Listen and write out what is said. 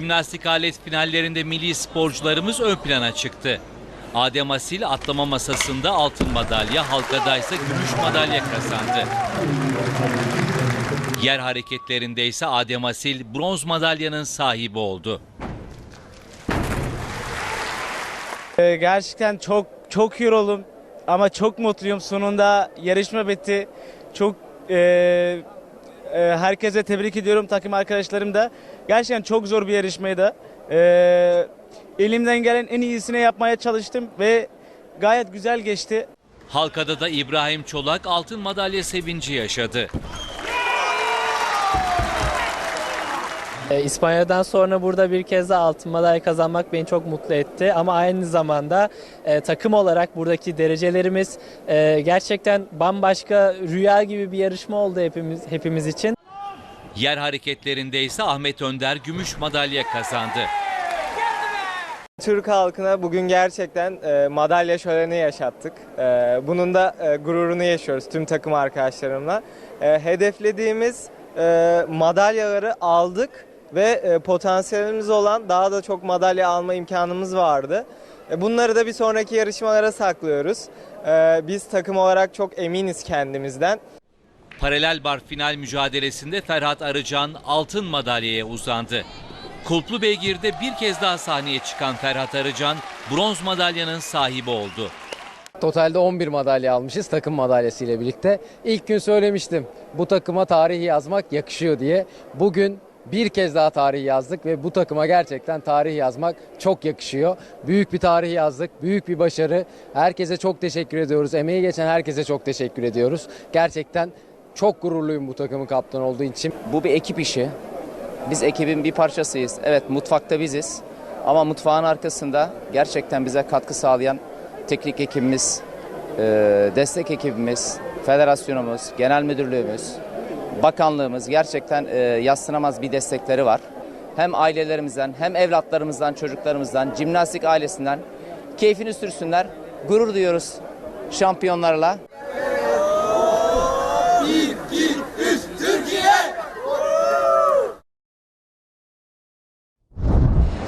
Jimnastik alet finallerinde milli sporcularımız ön plana çıktı. Adem Asil atlama masasında altın madalya, halkada ise gümüş madalya kazandı. Yer hareketlerinde ise Adem Asil bronz madalyanın sahibi oldu. Ee, Gerçekten çok çok yoruldum ama çok mutluyum. Sonunda yarışma bitti. Çok e, e, herkese tebrik ediyorum takım arkadaşlarım da. Gerçekten çok zor bir yarışmaydı. E, elimden gelen en iyisini yapmaya çalıştım ve gayet güzel geçti. Halkada da İbrahim Çolak altın madalya sevinci yaşadı. E, İspanya'dan sonra burada bir kez de altın madalya kazanmak beni çok mutlu etti. Ama aynı zamanda e, takım olarak buradaki derecelerimiz e, gerçekten bambaşka rüya gibi bir yarışma oldu hepimiz hepimiz için. Yer hareketlerinde ise Ahmet Önder gümüş madalya kazandı. Türk halkına bugün gerçekten e, madalya şöleni yaşattık. E, bunun da e, gururunu yaşıyoruz tüm takım arkadaşlarımla. E, hedeflediğimiz e, madalyaları aldık ve e, potansiyelimiz olan daha da çok madalya alma imkanımız vardı. E, bunları da bir sonraki yarışmalara saklıyoruz. E, biz takım olarak çok eminiz kendimizden. Paralel bar final mücadelesinde Ferhat Arıcan altın madalyaya uzandı. Kulplu Beygir'de bir kez daha sahneye çıkan Ferhat Arıcan bronz madalyanın sahibi oldu. Totalde 11 madalya almışız takım madalyası ile birlikte. İlk gün söylemiştim bu takıma tarih yazmak yakışıyor diye. Bugün bir kez daha tarih yazdık ve bu takıma gerçekten tarih yazmak çok yakışıyor. Büyük bir tarih yazdık, büyük bir başarı. Herkese çok teşekkür ediyoruz. Emeği geçen herkese çok teşekkür ediyoruz. Gerçekten çok gururluyum bu takımın kaptanı olduğu için. Bu bir ekip işi. Biz ekibin bir parçasıyız. Evet mutfakta biziz. Ama mutfağın arkasında gerçekten bize katkı sağlayan teknik ekibimiz, destek ekibimiz, federasyonumuz, genel müdürlüğümüz, bakanlığımız gerçekten e, yadsınamaz bir destekleri var. Hem ailelerimizden hem evlatlarımızdan, çocuklarımızdan, jimnastik ailesinden keyfini sürsünler. Gurur duyuyoruz şampiyonlarla. Bir, iki,